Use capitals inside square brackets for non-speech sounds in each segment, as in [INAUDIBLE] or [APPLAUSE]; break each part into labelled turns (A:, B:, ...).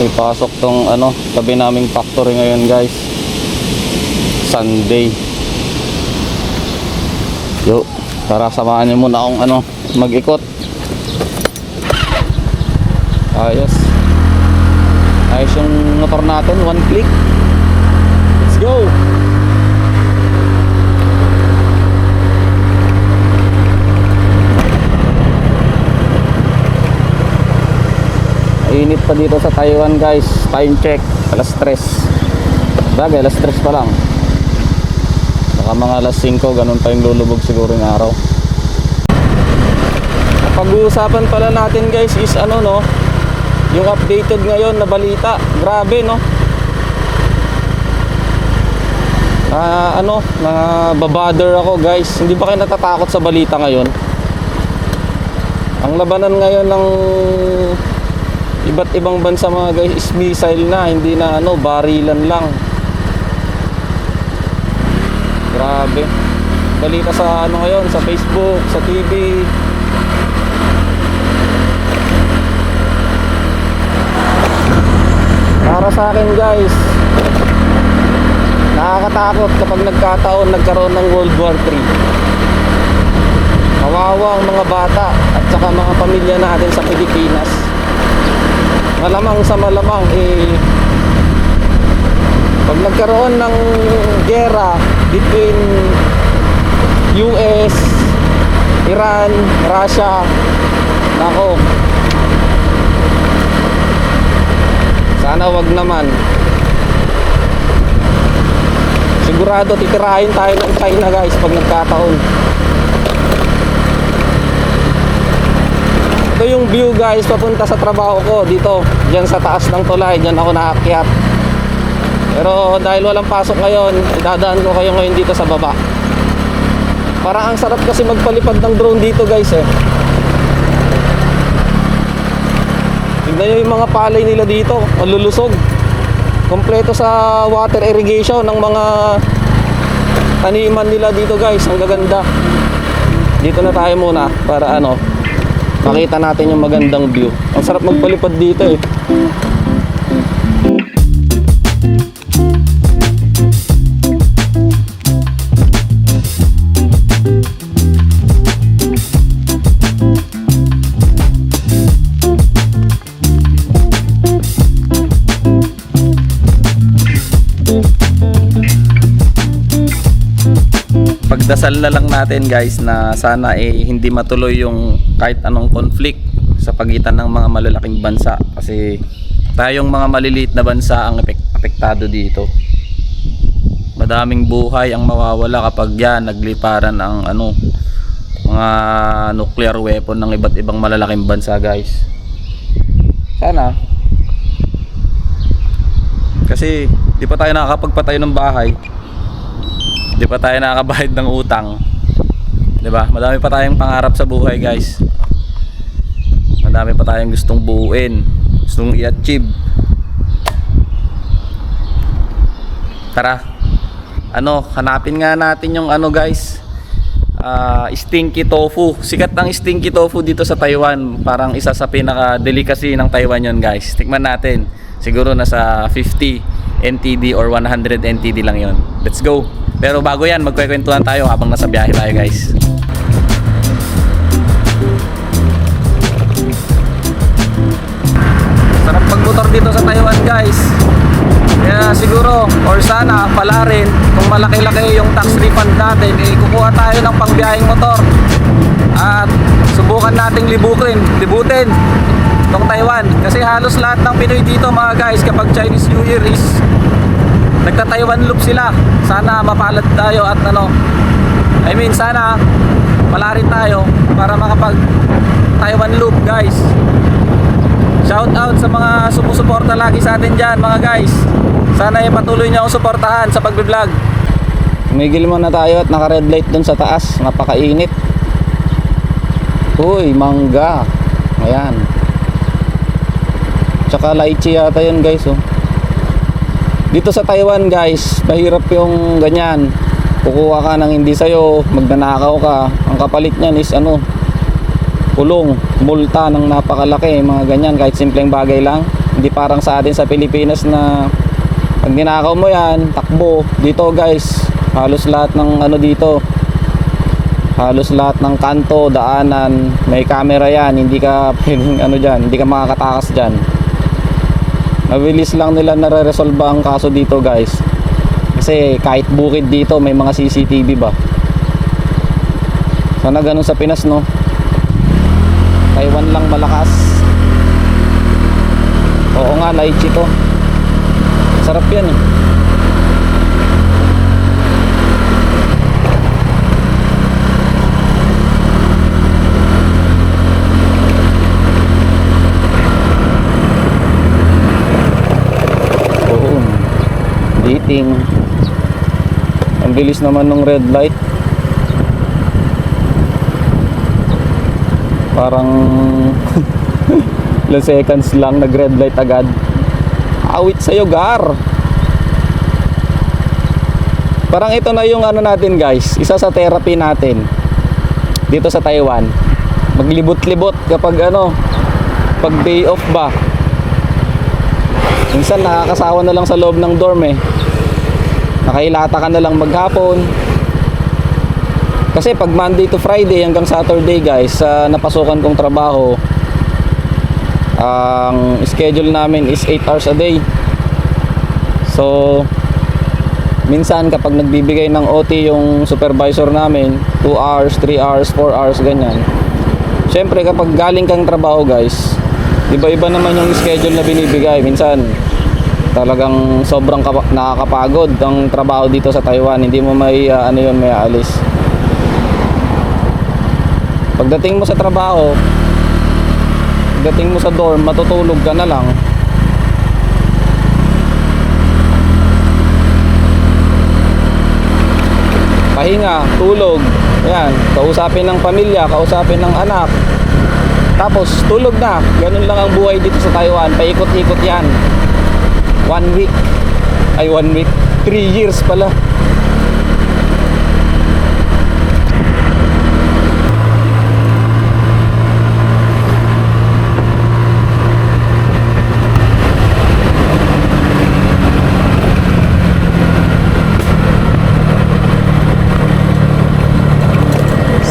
A: May pasok tong ano, tabi naming factory ngayon guys. Sunday. Yo, tara samahan niyo muna akong ano, mag-ikot. Ayos. Ayos yung motor natin, one click. Let's go! Init pa dito sa Taiwan guys. Time check. Alas 3. Bagay, alas 3 pa lang. Baka mga alas 5, ganun pa yung lulubog siguro yung araw. Pag-uusapan pala natin guys is ano no, yung updated ngayon na balita. Grabe no. Ah, ano, na babother ako guys. Hindi ba kayo natatakot sa balita ngayon? Ang labanan ngayon ng iba't ibang bansa mga guys is missile na, hindi na ano, barilan lang. Grabe. Balita sa ano ngayon, sa Facebook, sa TV. Para sa akin guys, nakakatakot kapag nagkataon nagkaroon ng World War 3. Kawawa ang mga bata at saka mga pamilya natin sa Pilipinas. Malamang sa malamang eh pag nagkaroon ng gera between US, Iran, Russia, nako. Sana wag naman. Sigurado titirahin tayo ng China guys pag nagkataon. Ito yung view guys papunta sa trabaho ko dito. Diyan sa taas ng tulay. Diyan ako naakyat. Pero dahil walang pasok ngayon, idadaan ko kayo ngayon dito sa baba. Parang ang sarap kasi magpalipad ng drone dito guys eh. Tignan nyo yung mga palay nila dito. Malulusog. Kompleto sa water irrigation ng mga taniman nila dito guys. Ang gaganda. Dito na tayo muna para ano, makita natin yung magandang view. Ang sarap magpalipad dito eh. Pagdasal na lang natin guys na sana eh hindi matuloy yung kahit anong conflict sa pagitan ng mga malalaking bansa. Kasi tayong mga maliliit na bansa ang apektado dito. Madaming buhay ang mawawala kapag yan nagliparan ang ano mga nuclear weapon ng iba't ibang malalaking bansa guys. Sana. Kasi di pa tayo nakakapagpatayo ng bahay Di pa tayo nakakabayad ng utang. 'Di ba? Madami pa tayong pangarap sa buhay, guys. Madami pa tayong gustong buuin, gustong i-achieve. Tara. Ano, hanapin nga natin yung ano, guys. Ah, stinky tofu. Sikat ang stinky tofu dito sa Taiwan. Parang isa sa pinaka delicacy ng Taiwan 'yon, guys. Tikman natin. Siguro nasa 50 NTD or 100 NTD lang 'yon. Let's go. Pero bago yan, magkwekwentuhan tayo habang nasa biyahe tayo guys. Sarap pagmotor dito sa Taiwan guys. Kaya siguro, or sana, pala rin, kung malaki-laki yung tax refund natin, eh, kukuha tayo ng pangbiyaheng motor. At subukan nating libukin, libutin itong Taiwan. Kasi halos lahat ng Pinoy dito mga guys, kapag Chinese New Year is nagta-Taiwan loop sila. Sana mapalad tayo at ano, I mean sana pala rin tayo para makapag Taiwan loop guys. Shout out sa mga sumusuporta lagi sa atin dyan mga guys. Sana ay patuloy niyo akong suportahan sa pagbe-vlog. Tumigil muna tayo at naka red light dun sa taas. Napakainit. Uy, mangga. Ayan. Tsaka lychee yata yun guys oh. Dito sa Taiwan guys, mahirap yung ganyan. Kukuha ka ng hindi sa'yo, magnanakaw ka. Ang kapalit niyan is ano, kulong, multa ng napakalaki, mga ganyan, kahit simpleng bagay lang. Hindi parang sa atin sa Pilipinas na pag ninakaw mo yan, takbo. Dito guys, halos lahat ng ano dito, halos lahat ng kanto, daanan, may camera yan. Hindi ka pwedeng ano dyan, hindi ka makakatakas dyan. Mabilis lang nila nare-resolve ang kaso dito guys. Kasi kahit bukid dito, may mga CCTV ba? Sana ganun sa Pinas no. Taiwan lang malakas. Oo nga, lychee to. Sarap yan eh. Oo. Dating. Ang bilis naman ng red light. Parang [LAUGHS] ilang seconds lang nag red light agad. Awit sa'yo, Gar. Parang ito na yung ano natin guys, isa sa therapy natin dito sa Taiwan. Maglibot-libot kapag ano, pag day off ba. Minsan nakakasawa na lang sa loob ng dorm eh. Nakailata ka na lang maghapon. Kasi pag Monday to Friday hanggang Saturday guys, sa napasukan kong trabaho, ang schedule namin is 8 hours a day. So, minsan kapag nagbibigay ng OT yung supervisor namin, 2 hours, 3 hours, 4 hours, ganyan. Siyempre kapag galing kang trabaho guys, iba-iba naman yung schedule na binibigay. Minsan, talagang sobrang kapa- nakakapagod ang trabaho dito sa Taiwan. Hindi mo may uh, ano yun, may alis. Pagdating mo sa trabaho, pagdating mo sa dorm, matutulog ka na lang. Pahinga, tulog. Ayan, kausapin ng pamilya, kausapin ng anak. Tapos tulog na. Ganun lang ang buhay dito sa Taiwan. Paikot-ikot yan. One week. Ay, one week. Three years pala.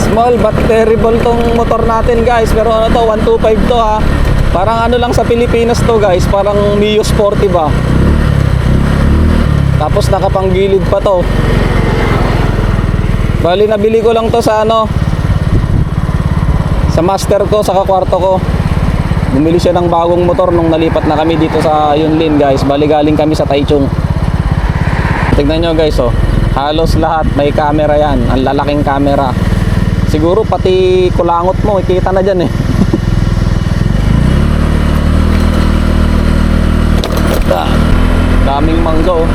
A: Small but terrible tong motor natin guys. Pero ano to, 125 to ha. Parang ano lang sa Pilipinas to guys. Parang Mio Sporty ba. Tapos nakapanggilid pa to. Bali nabili ko lang to sa ano. Sa master ko, sa kakwarto ko. Bumili siya ng bagong motor nung nalipat na kami dito sa Yunlin guys. Bali galing kami sa Taichung. Tignan nyo guys oh. Halos lahat may camera yan. Ang lalaking camera. Siguro pati kulangot mo, ikita na dyan eh. Da- Daming manggo. oh.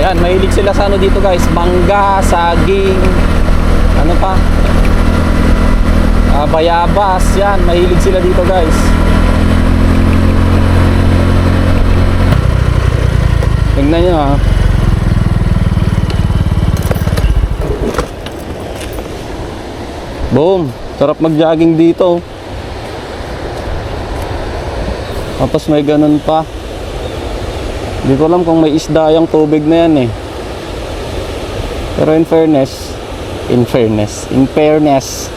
A: Ayan, mahilig sila sa ano dito guys. Mangga, saging, ano pa? Ah, bayabas, yan. Mahilig sila dito guys. Tingnan nyo ha. Boom! Sarap mag-jogging dito. Tapos may ganun pa. Hindi ko alam kung may isda yung tubig na yan eh. Pero in fairness, in fairness, in fairness,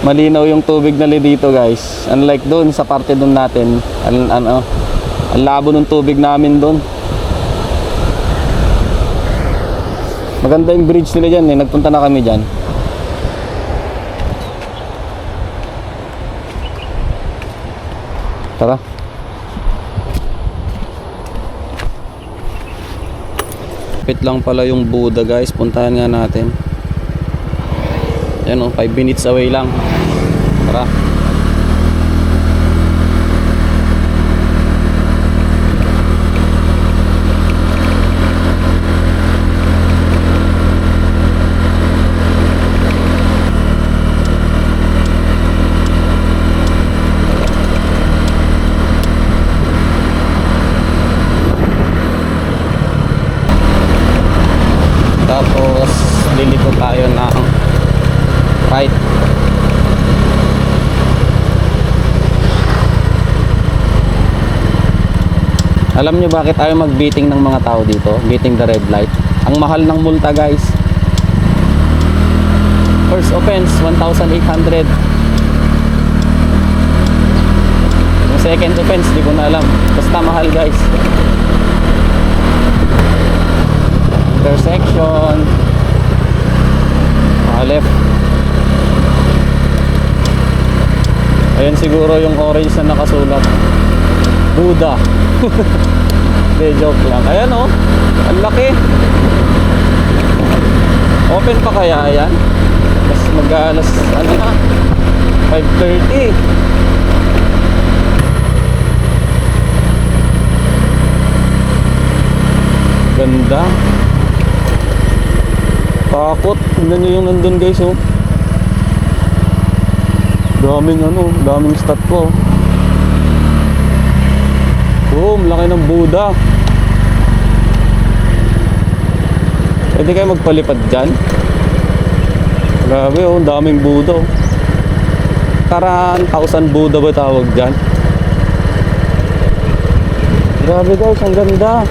A: malinaw yung tubig na dito guys. Unlike doon sa parte doon natin, an, ano, ang labo ng tubig namin doon. Maganda yung bridge nila dyan eh. Nagpunta na kami dyan. Tara. Pit lang pala yung Buddha guys. Puntahan nga natin. Yan o, 5 minutes away lang. Tara. Tapos liliko tayo ng right. Alam bakit ayaw mag-beating ng mga tao dito? Beating the red light. Ang mahal ng multa guys. First offense, 1,800. Yung second offense, di ko na alam. Basta mahal guys. Intersection. Mga left. Ayan siguro yung orange na nakasulat. Buddha. [LAUGHS] Hindi, joke lang. Ayan oh. Ang laki. Open pa kaya yan? Mas mag-alas, ano na? 5.30. Ganda. Takot. Tignan nyo yung nandun guys oh. Daming ano, daming stat ko. Boom, laki ng Buddha. Pwede kayo magpalipad dyan? Grabe oh, daming Buddha oh. Karaan, thousand Buddha ba tawag dyan? Grabe guys, ang ganda.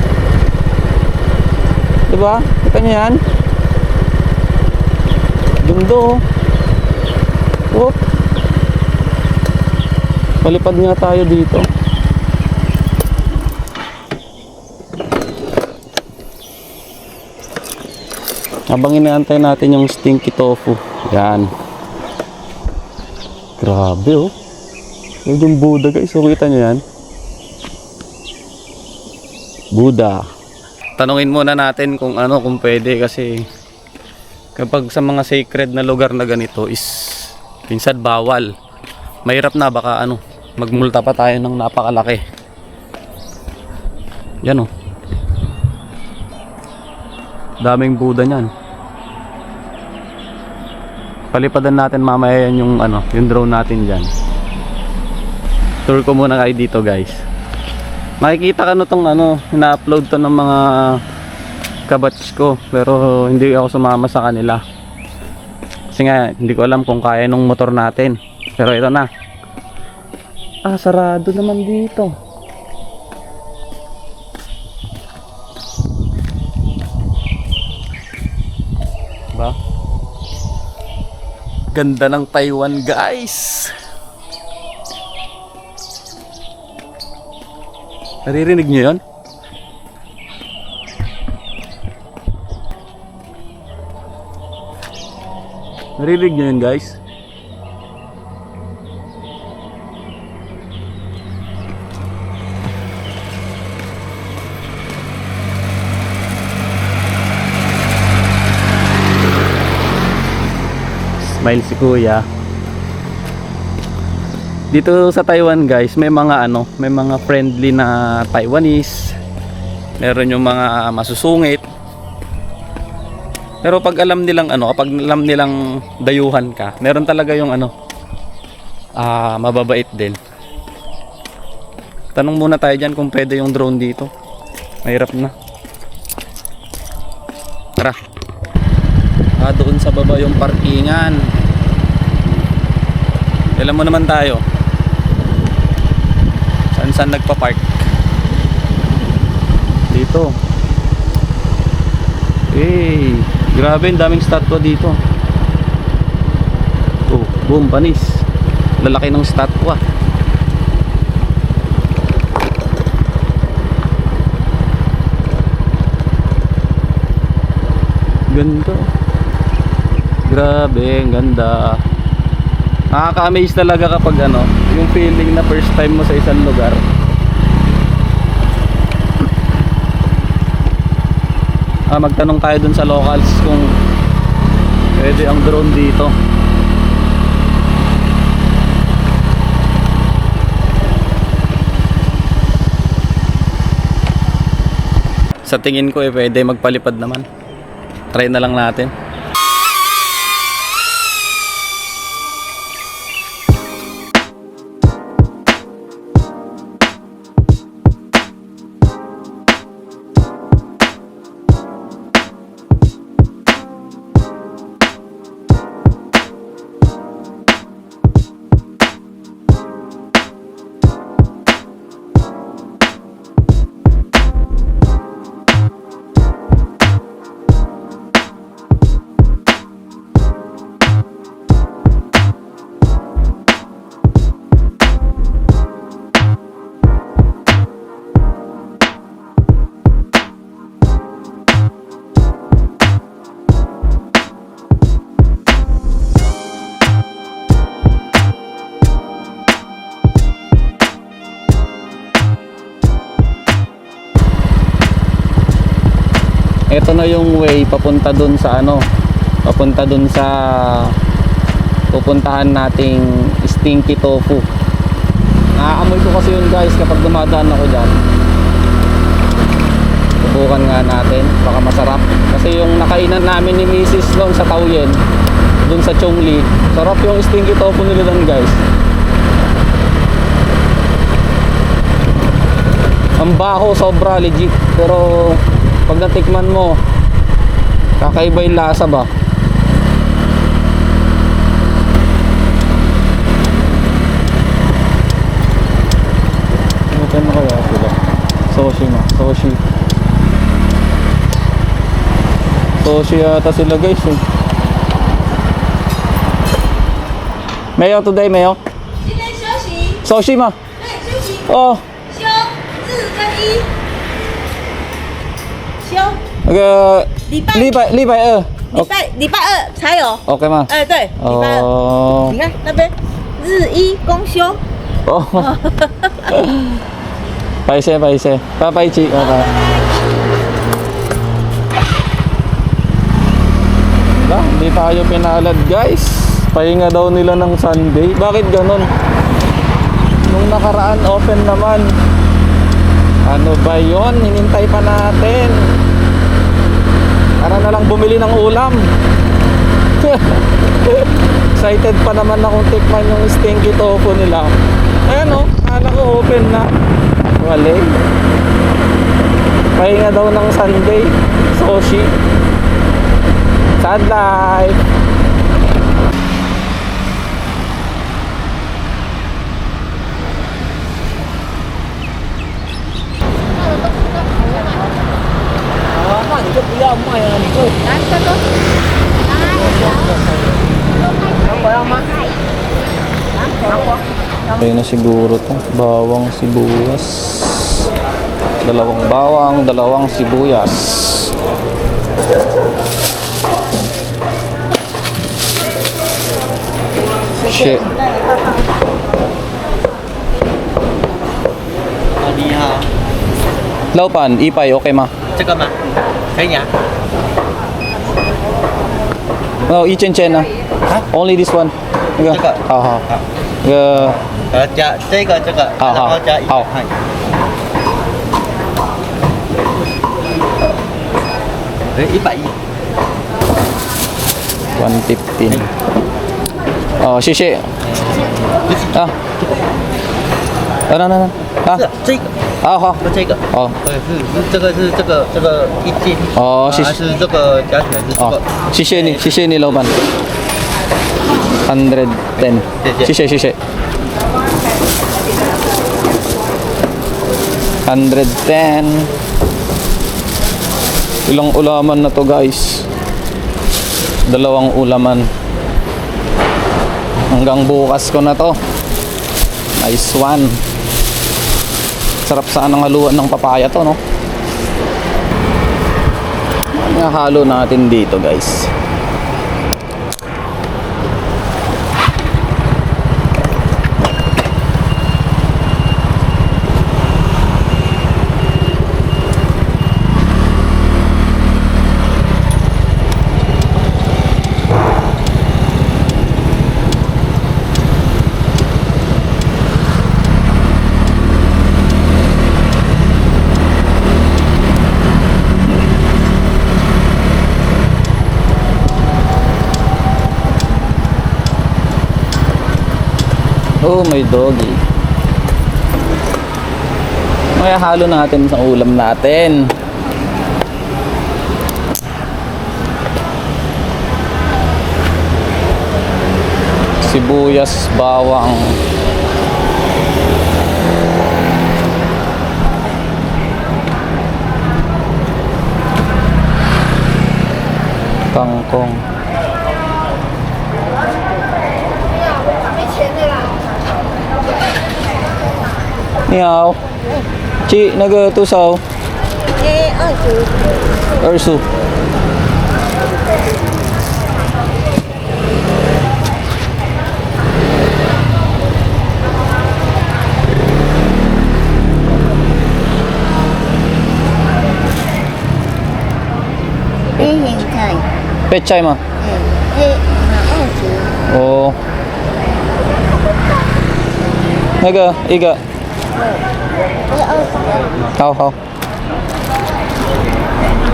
A: Diba? Kita niyo yan? Ganda oh. Oh. Palipad nga tayo dito. Habang inaantay natin yung stinky tofu. Yan. Grabe oh. Yun yung Buddha guys. So, kita nyo yan? Buddha. Tanungin muna natin kung ano, kung pwede kasi kapag sa mga sacred na lugar na ganito is minsan bawal. Mahirap na baka ano, magmulta pa tayo ng napakalaki. Yan oh. Daming Buddha niyan. Palipadan natin mamaya yan yung ano, yung drone natin diyan. Tour ko muna kayo dito, guys. Makikita ka no tong ano, ina-upload to ng mga kabatch ko, pero hindi ako sumama sa kanila. Kasi nga, hindi ko alam kung kaya nung motor natin. Pero ito na. Ah, sarado naman dito. Ganda ng Taiwan, guys. Naririnig niyo 'yon? Naririnig niyo 'yun, guys? Smile si Kuya. Dito sa Taiwan guys, may mga ano, may mga friendly na Taiwanese. Meron yung mga masusungit. Pero pag alam nilang ano, kapag alam nilang dayuhan ka, meron talaga yung ano, ah, mababait din. Tanong muna tayo dyan kung pwede yung drone dito. Mahirap na. Tara. Ah, doon sa baba yung parkingan. Alam mo naman tayo. Saan saan nagpa-park? Dito. Eh, grabe, daming statwa dito. Oh, boom, panis. Lalaki ng statwa. Ganda. Grabe, ang ganda. Nakaka-amaze talaga kapag ano, yung feeling na first time mo sa isang lugar. Ah, magtanong tayo dun sa locals kung pwede ang drone dito. Sa tingin ko eh pwede magpalipad naman. Try na lang natin. Na yung way papunta dun sa ano, papunta dun sa pupuntahan nating stinky tofu. Naaamoy ko kasi yun guys kapag dumadaan ako dyan. Subukan nga natin, baka masarap. Kasi yung nakainan namin ni Mrs. doon sa Tauyen, doon sa Chongli, sarap yung stinky tofu nila doon guys. Ang baho sobra legit, pero pag natikman mo, kakaiba yung lasa ba? Ano na kaya sila? Sushi na, sushi. Sushi yata sila guys eh. Mayo today, Mayo?
B: 今天休息，
A: Sushi ma.
B: 对，休息，
A: Oh,
B: 休，日跟一， 休，
A: uh,
B: 礼拜
A: 礼拜礼拜二。
B: 礼拜礼拜二才有，
A: Okay ma.
B: 哎，对，礼拜二，
A: Oh.
B: 你看那边日一公休，
A: Oh. paise, paise. Papaichi. Okay. Wala, hindi tayo pinalad guys. Pahinga daw nila ng Sunday. Bakit ganon? Nung nakaraan open naman. Ano ba yon? Hinintay pa natin. Para na lang bumili ng ulam. [LAUGHS] Excited pa naman akong tikman yung stinky tofu nila. Ayan o, kala ko open na. Wali. Pahinga daw ng Sunday. Sushi. Sad life. Patay na siguro to. Bawang sibuyas. Dalawang bawang, dalawang sibuyas. Shit.
C: Laupan, ipay, okay ma? Tsaka ma.
A: Kanya. No, i-chen-chen ah. na. Only this one. Tsaka. Aha.
C: Ah.
A: 那个
C: 呃，加这个这个，
A: 好好
C: 加一
A: 好
C: 百块。哎，一百一。
A: 115. Oh, 谢谢。啊。啊，来来来。啊
C: 是，这个
A: 好好。
C: 就这个。
A: 哦
C: 对，是是这个是这个这个一斤。
A: 哦谢谢
C: 还是这个加起来是这
A: 哦
C: 个。，
A: 谢谢你，谢谢你，老板。110. Shishay, shishay. 110. Ilang ulaman na to guys? Dalawang ulaman. Hanggang bukas ko na to. Nice one. Sarap sana ng haluan ng papaya to, no? Nahalo natin dito, guys. Oh, may doggy. May halo natin sa ulam natin. Sibuyas, bawang. Kangkong. 你好，鸡那个多少？
B: A 二十，
A: 二十。
B: 黑眼菜，
A: Pechay mo.
B: 哎，黑马二十，
A: Kau kau.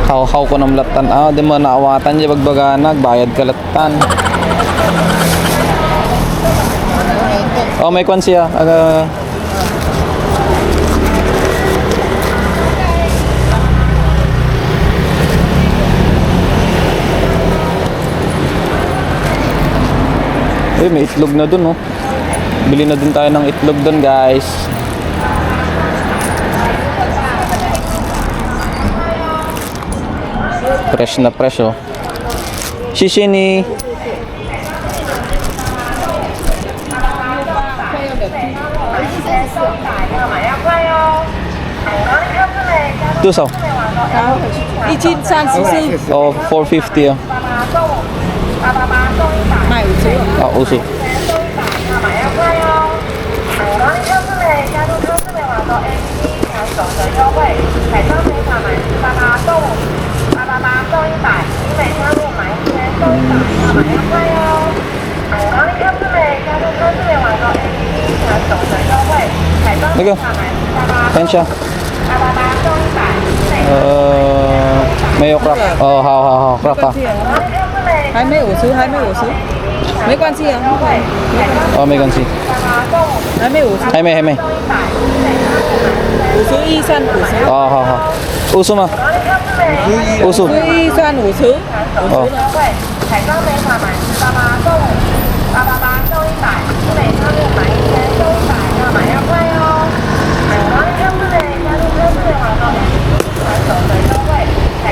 A: Kau kau ko nam latan. Ah, di mo naawatan di bagbaga nagbayad ka latan. Oh, may kwan siya. Aga Uy, may itlog na dun, oh. Bili na din tayo ng itlog dun, guys. Fresh na fresh oh. Shishini. Tuso.
D: Ichin san sisi. Oh, 450
A: oh. Thank you.
D: Thank you. Ờ,
A: mấy ổ crap. Ờ, hào hào hào crap à. Hai mấy ổ xứ,
D: hai mấy ổ xứ. Mấy con gì à? Ờ, mấy con gì? Hai mấy ổ
A: xứ. Hai mấy,
D: hai mấy.
B: ổ xứ y sân, ổ xứ.
A: Ờ, hào hào. ổ xứ mà.
D: 五十，
A: Hay may, hay may.
D: 五十一三五十，
A: Oh, ha ha. Uso ma. Uso.
D: 五十一三五十，五
A: Oh.
D: 十的。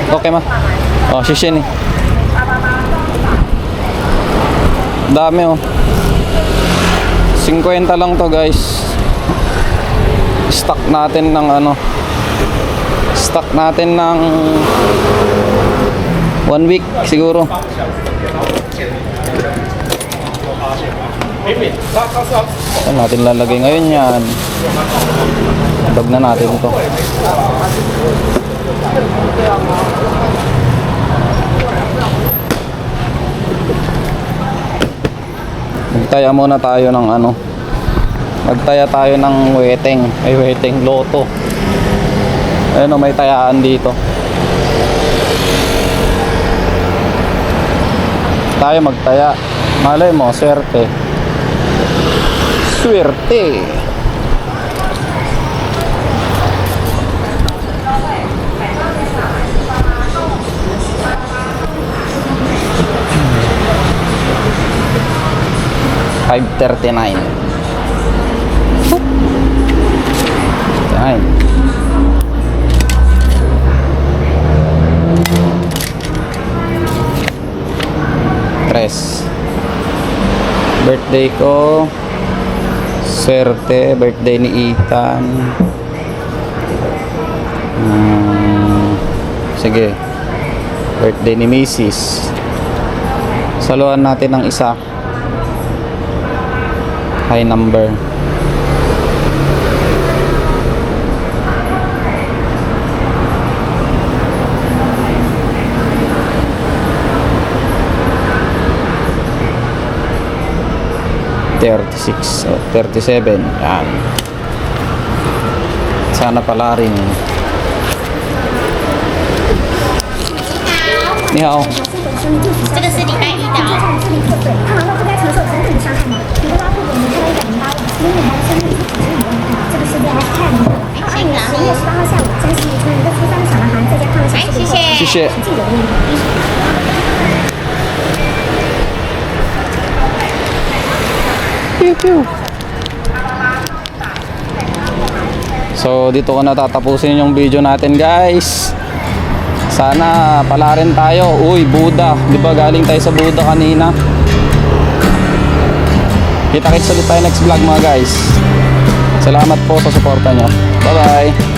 A: Okay ma. Oh, shishini. Dami oh. 50 lang to guys. Stock natin ng ano. Stock natin ng one week siguro. Saan natin lalagay ngayon yan? Bag na natin to. Magtaya muna tayo ng ano. Magtaya tayo ng weteng. Ay weteng loto. Ayun o, may tayaan dito. Tayo magtaya. Malay mo, swerte. Swerte. Five thirty nine. Nine. Birthday ko. Swerte. Birthday ni Ethan. Hmm, sige. Birthday ni Mrs. Saluhan natin ng isa. High number. Thirty-six, oh, thirty-seven. Yan. Sana pala rin. Ni hao.
E: pew, pew.
A: So, dito ko na tatapusin yung video natin, guys. Sana pala rin tayo. Uy, Buda. Di ba galing tayo sa Buda kanina? Kita-kits ulit tayo next vlog, mga guys. Salamat po sa suporta nyo. Bye-bye.